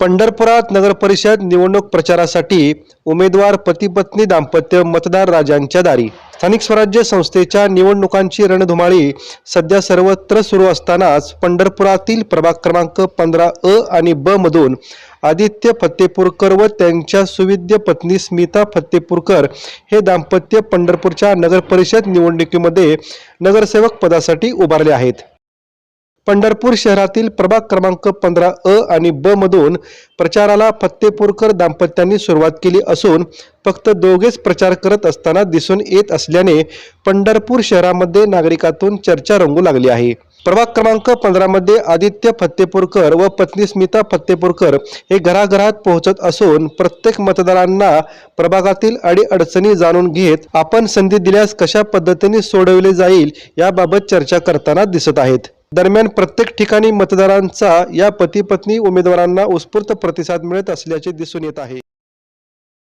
पंढरपुरात नगरपरिषद निवडणूक प्रचारासाठी उमेदवार पतीपत्नी दाम्पत्य मतदार राजांच्या दारी. स्थानिक स्वराज्य संस्थेच्या निवडणुकांची रणधुमाळी सध्या सर्वत्र सुरू असतानाच पंढरपुरातील प्रभाग क्रमांक पंधरा अ आणि ब मधून आदित्य फत्तेपूरकर व त्यांच्या सुविद्य पत्नी स्मिता फत्तेपूरकर हे दाम्पत्य पंढरपूरच्या नगरपरिषद निवडणुकीमध्ये नगरसेवक पदासाठी उभारले आहेत. पंढरपूर शहरातील प्रभाग क्रमांक पंधरा अ आणि ब मधून प्रचाराला फत्तेपूरकर दाम्पत्यांनी सुरुवात केली असून फक्त दोघेच प्रचार करत असताना दिसून येत असल्याने पंढरपूर शहरामध्ये नागरिकातून चर्चा रंगू लागली आहे. प्रभाग क्रमांक पंधरामध्ये आदित्य फत्तेपूरकर व पत्नी स्मिता फत्तेपूरकर हे घराघरात पोहोचत असून प्रत्येक मतदारांना प्रभागातील अडीअडचणी जाणून घेत आपण संधी दिल्यास कशा पद्धतीने सोडवले जाईल याबाबत चर्चा करताना दिसत आहेत. दरम्यान प्रत्येक ठिकाणी मतदारांचा या पती पत्नी उमेदवारांना उत्स्फूर्त प्रतिसाद मिळत असल्याचे दिसून येत आहे.